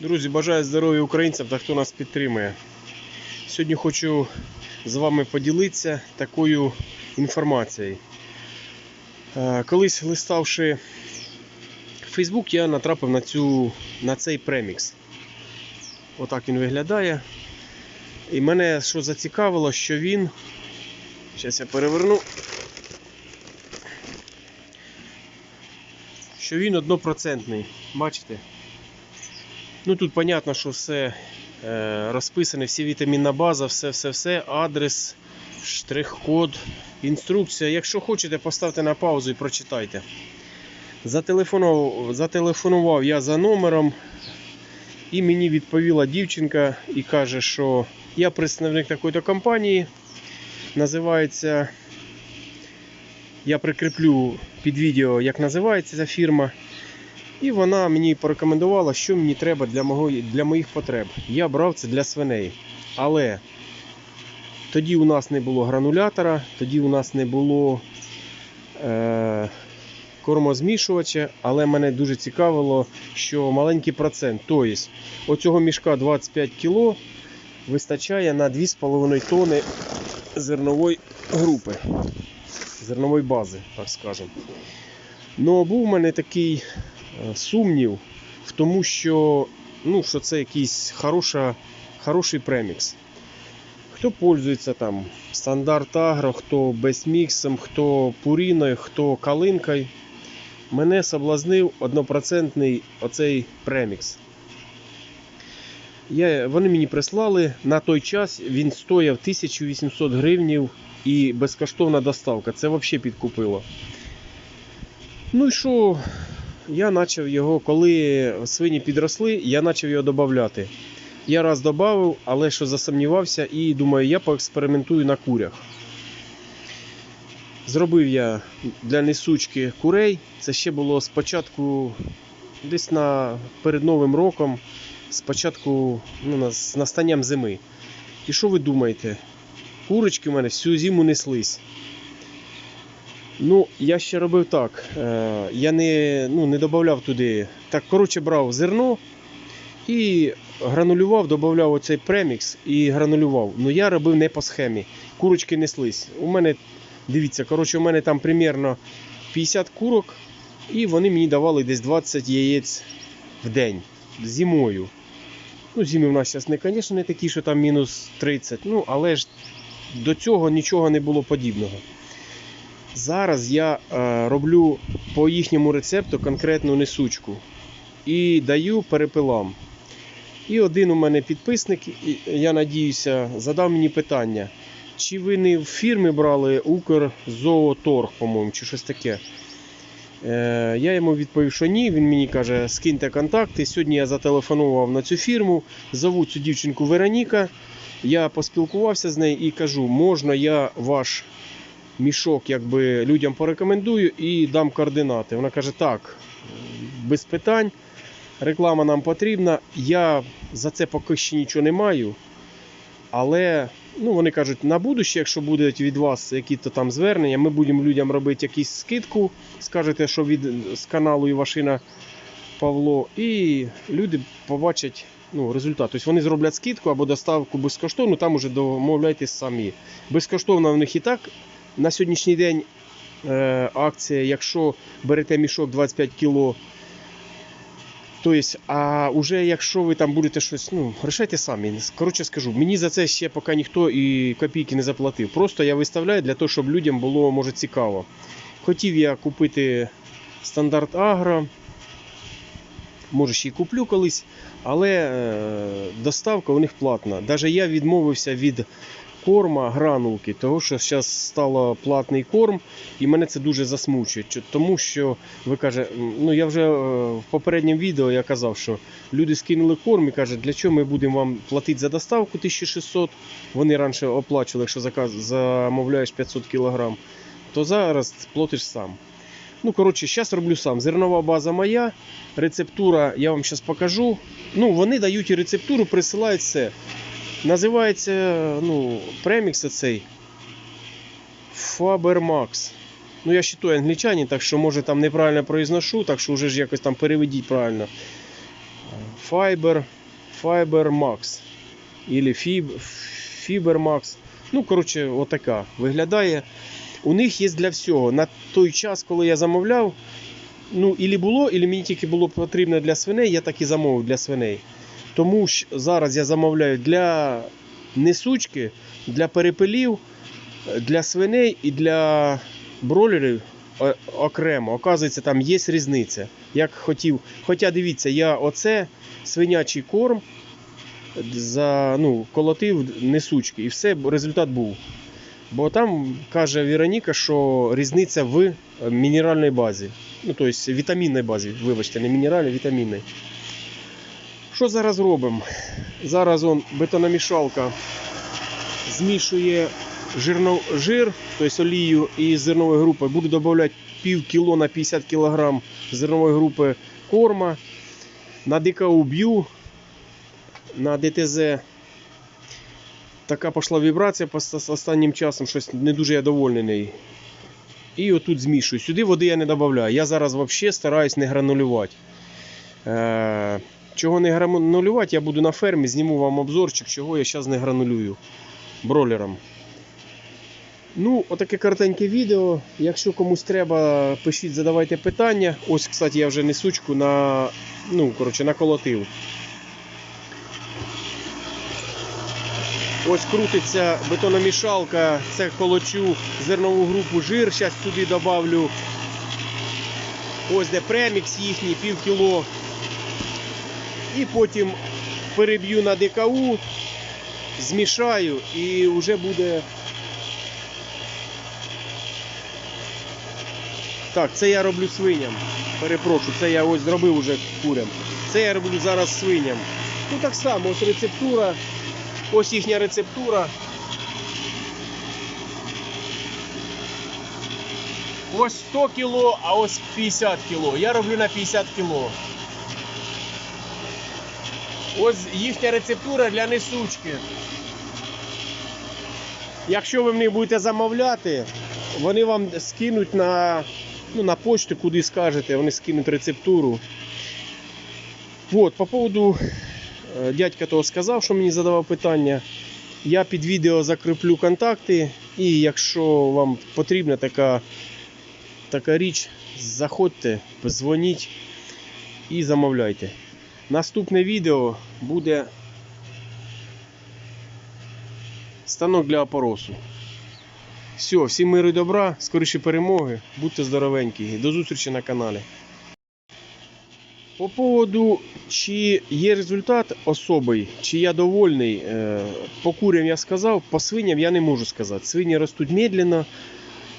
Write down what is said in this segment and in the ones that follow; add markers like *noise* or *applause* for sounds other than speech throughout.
Друзі, бажаю здоров'я українцям та хто нас підтримує. Сьогодні хочу з вами поділитися такою інформацією. Е, Колись листавши Facebook, я натрапив на, цю, на цей премікс. Отак він виглядає. І мене що зацікавило, що він. Зараз я переверну. Що він однопроцентний. Бачите? Ну тут понятно, що все е, розписане, всі вітамінна база, все, все, все, адрес, штрих-код, інструкція. Якщо хочете, поставте на паузу і прочитайте. Зателефонував, зателефонував я за номером, і мені відповіла дівчинка і каже, що я представник такої-то компанії. Називається. Я прикріплю під відео, як називається ця фірма. І вона мені порекомендувала, що мені треба для, мого, для моїх потреб. Я брав це для свиней. Але тоді у нас не було гранулятора, тоді у нас не було е, кормозмішувача, але мене дуже цікавило, що маленький процент. Тобто, оцього мішка 25 кг вистачає на 2,5 тонни зернової групи, зернової бази, так скажемо. Ну, був у мене такий сумнів в тому, що, ну, що це якийсь хороша, хороший премікс. Хто пользується там стандарт агро, хто безміксом, хто пуріною, хто калинкою. Мене соблазнив однопроцентний оцей премікс. Я, вони мені прислали на той час він стояв 1800 гривнів і безкоштовна доставка. Це взагалі підкупило. Ну і що, я почав його, коли свині підросли, я почав його додати. Я раз додав, але що засумнівався і думаю, я поекспериментую на курях. Зробив я для несучки курей. Це ще було спочатку, десь на, перед Новим роком, спочатку ну, з настанням зими. І що ви думаєте? Курочки в мене всю зиму неслись. Ну, я ще робив так. Е, я не, ну, не додавав туди. Так, коротше, брав зерно і гранулював, додавав оцей премікс і гранулював. Ну я робив не по схемі. Курочки неслись. У мене, дивіться, коротше, у мене там примерно 50 курок, і вони мені давали десь 20 яєць в день зимою. Ну, зими в нас зараз не, звісно, не такі, що там мінус 30, ну, але ж до цього нічого не було подібного. Зараз я е, роблю по їхньому рецепту конкретну несучку і даю перепилам. І один у мене підписник, я надіюся, задав мені питання, чи ви не в фірмі брали Укрзооторг, по-моєму, чи щось таке. Е, я йому відповів, що ні. Він мені каже, скиньте контакти. Сьогодні я зателефонував на цю фірму, зову цю дівчинку Вероніка. Я поспілкувався з нею і кажу, можна я ваш мішок якби, людям порекомендую і дам координати. Вона каже, так, без питань. Реклама нам потрібна. Я за це поки ще нічого не маю. Але ну, вони кажуть, на будуще, якщо будуть від вас якісь там звернення, ми будемо людям робити якусь скидку. Скажете, що від з каналу Івашина Павло, і люди побачать ну, результат. Тобто вони зроблять скидку або доставку безкоштовну, там уже домовляйтесь самі. Безкоштовно в них і так на сьогоднішній день е, акція, якщо берете мішок 25 кг. Тобто, а вже якщо ви там будете щось, ну, рішайте самі. Коротше скажу, мені за це ще поки ніхто і копійки не заплатив. Просто я виставляю для того, щоб людям було може цікаво. Хотів я купити стандарт Агро. Може ще й куплю колись, але е, доставка у них платна. Навіть я відмовився від корма гранулки, того що зараз стало платний корм, і мене це дуже засмучує. Тому що ви каже, ну я вже е, в попередньому відео я казав, що люди скинули корм і кажуть, для чого ми будемо вам платити за доставку 1600. Вони раніше оплачували, якщо заказ, замовляєш 500 кг, то зараз платиш сам. Ну, коротше, зараз роблю сам. Зернова база моя, рецептура я вам зараз покажу. Ну, вони дають і рецептуру, присилають все. Називається ну, премікс цей Fabermax. Ну, я ще той англічанин, так що може там неправильно произношу, так що вже ж якось там переведіть правильно. Fiber, Fiber Max. Ілі Fiber Max. Ну, коротше, отака. Виглядає. У них є для всього. На той час, коли я замовляв, ну, ілі було, ілі мені тільки було потрібно для свиней, я так і замовив для свиней. Тому ж зараз я замовляю для несучки, для перепелів, для свиней і для бройлерів о- окремо. Оказується, там є різниця. Як хотів. Хоча дивіться, я оце свинячий корм за, ну, колотив несучки, і все, результат був. Бо там каже Вероніка, що різниця в е, мінеральній базі. Ну, тобто вітамінній базі, вибачте, не мінеральній, вітамінній. Що зараз робимо? Зараз он бетономішалка змішує жирно, жир, тобто олію із зернової групи. Буду додавати пів кіло на 50 кг зернової групи корма. На ДКУ б'ю, на ДТЗ така пішла вібрація останнім часом, щось не дуже я довольний. І отут змішую. Сюди води я не додаю. Я зараз взагалі стараюсь не гранулювати. Чого не гранулювати, я буду на фермі, зніму вам обзорчик, чого я зараз не гранулюю бролером. Ну, отаке коротеньке відео. Якщо комусь треба, пишіть, задавайте питання. Ось, кстати, я вже несучку на, ну, коротше, наколотив. Ось крутиться бетономішалка, це колочу зернову групу жир. Зараз сюди добавлю. Ось де премікс їхній, пів кіло. І потім переб'ю на ДКУ, змішаю і вже буде. Так, це я роблю свиням. Перепрошую, це я ось зробив уже курям. Це я роблю зараз свиням. Ну так само, ось рецептура. Ось їхня рецептура. Ось 100 кіло, а ось 50 кіло. Я роблю на 50 кіло. Ось їхня рецептура для несучки. Якщо ви в них будете замовляти, вони вам скинуть на, ну, на почту, куди скажете, вони скинуть рецептуру. Вот, по поводу е, дядька того сказав, що мені задавав питання. Я під відео закріплю контакти, і якщо вам потрібна така, така річ, заходьте, дзвоніть і замовляйте. Наступне відео буде станок для опоросу. Все, всім миру і добра, скоріше перемоги, будьте здоровенькі. До зустрічі на каналі. По поводу, чи є результат особий, чи я довольний, е, по курям я сказав, по свиням я не можу сказати. Свині ростуть медленно,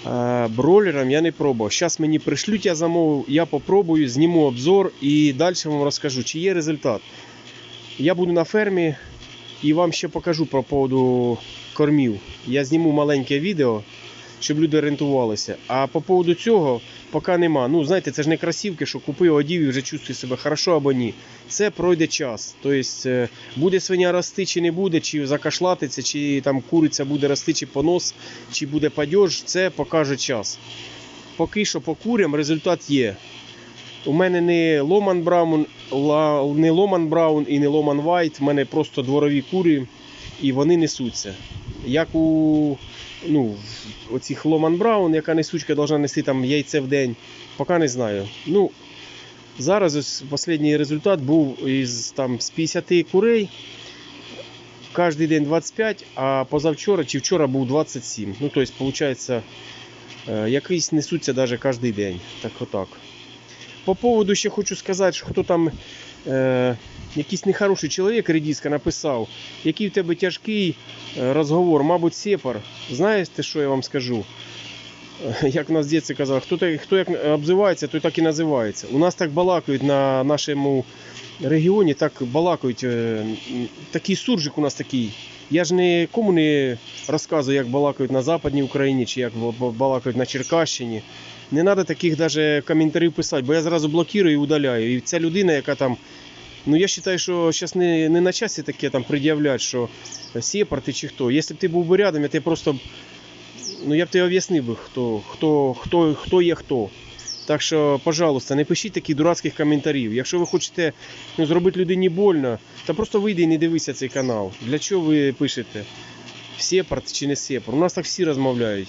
е, бройлерам я не пробував. Зараз мені пришлють, я замовив, я попробую, зніму обзор і далі вам розкажу, чи є результат. Я буду на фермі і вам ще покажу по поводу кормів. Я зніму маленьке відео, щоб люди орієнтувалися. А по поводу цього поки нема. Ну, знаєте, це ж не красівки, що купив, одів і вже чувствую себе хорошо або ні. Це пройде час. Тобто, е, буде свиня рости чи не буде, чи закашлатиться, чи там куриця буде рости, чи понос, чи буде падьож, це покаже час. Поки що по курям результат є. У мене не Ломан Браун, не Ломан Браун і не Ломан Вайт, у мене просто дворові курі, і вони несуться. Як у ну, оцих Ломан Браун, яка несучка должна нести там яйце в день, поки не знаю. Ну, зараз ось останній результат був із там, з 50 курей. Кожен день 25, а позавчора чи вчора був 27. Ну, тобто, виходить, е, якийсь несуться навіть кожен день. Так отак. По поводу ще хочу сказати, що хто там е, якийсь нехороший чоловік редіска написав, який в тебе тяжкий е, розговор, мабуть, сепар. Знаєте, що я вам скажу? Е, Як у нас в дітстві казали, хто, хто як обзивається, той так і називається. У нас так балакають на нашому регіоні, так балакають. е, Такий суржик у нас такий. Я ж нікому не розказую, як балакають на Западній Україні чи як бал- бал- балакають на Черкащині. Не треба таких даже коментарів писати, бо я зразу блокую і удаляю. І ця людина, яка там. Ну я вважаю, що зараз не, не на часі таке там пред'являти, що сепар ти чи хто. Якщо б ти був би рядом, я тебе просто. Ну я б тебе об'яснив би, хто, хто, хто, хто є хто. Так що, пожалуйста, не пишіть таких дурацьких коментарів. Якщо ви хочете ну, зробити людині больно, то просто вийди і не дивися цей канал. Для чого ви пишете? Сепарт чи не сепар? У нас так всі розмовляють.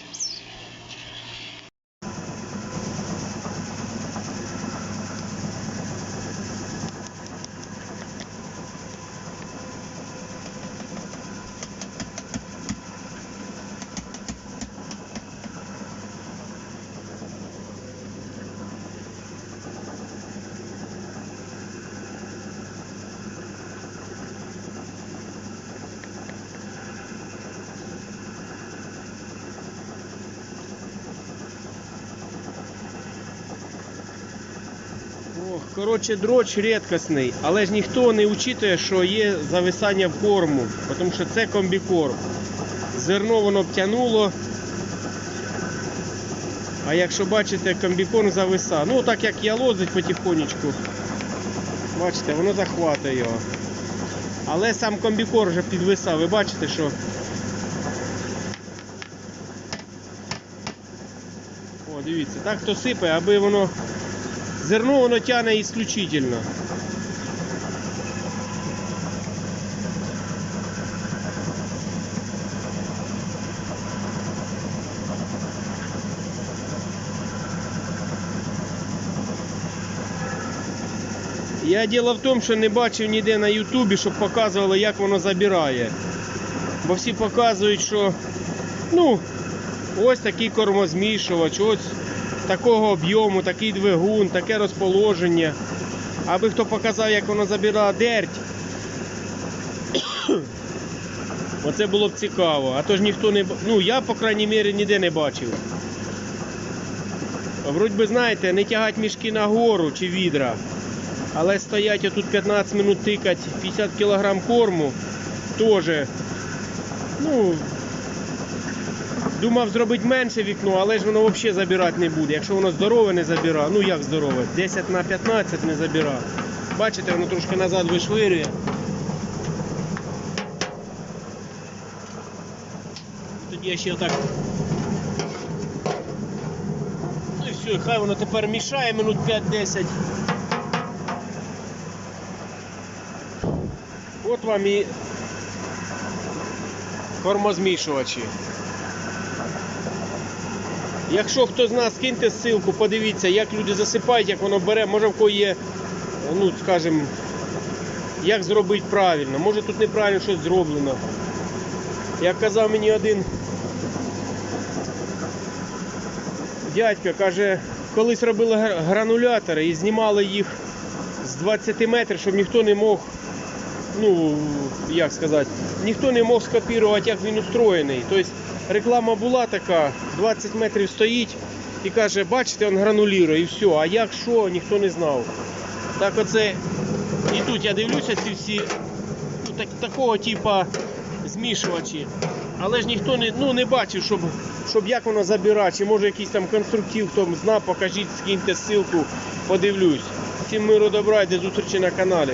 Коротше, дроч рідкісний, але ж ніхто не учитує, що є зависання в корму, тому що це комбікорм. Зерно воно обтянуло. А якщо бачите, комбікорм зависа. Ну так як я лозить потихонечку. Бачите, воно захватує його. Але сам комбікорм вже підвисав. Ви бачите, що. О, дивіться, так то сипе, аби воно Зерно воно тягне исключительно. Я діло в тому, що не бачив ніде на Ютубі, щоб показували, як воно забирає. Бо всі показують, що ну, ось такий кормозмішувач, ось такого об'єму, такий двигун, таке розположення. Аби хто показав, як воно забирає дерть. *coughs* Оце було б цікаво. А то ж ніхто не. Ну, я, по крайній мірі, ніде не бачив. Вроді би, знаєте, не тягать мішки на гору чи відра. Але стоять отут 15 минут тикать 50 кг корму. Теж. Ну, Думав зробити менше вікно, але ж воно взагалі забирати не буде. Якщо воно здорове не забира, ну як здорове, 10 на 15 не забира. Бачите, воно трошки назад вишвирює. Тоді я ще отак. Ну і все, хай воно тепер мішає минут 5-10. От вам і кормозмішувачі. Якщо хто з нас киньте ссылку, подивіться, як люди засипають, як воно бере, може в кого є, ну скажімо, як зробити правильно, може тут неправильно щось зроблено. Як казав мені один дядька, каже, колись робили гранулятори і знімали їх з 20 метрів, щоб ніхто не мог, ну, як сказати, ніхто не мог скопірувати, як він устроєний. Тобто реклама була така, 20 метрів стоїть і каже, бачите, він гранулює і все. А як що, ніхто не знав. Так оце і тут я дивлюся ці всі ну, так, такого типа змішувачі. Але ж ніхто не, ну, не бачив, щоб, щоб як воно забирати, чи може якийсь там конструктив, хто зна, покажіть, скиньте ссылку, подивлюсь. Всім миру добра до зустрічі на каналі.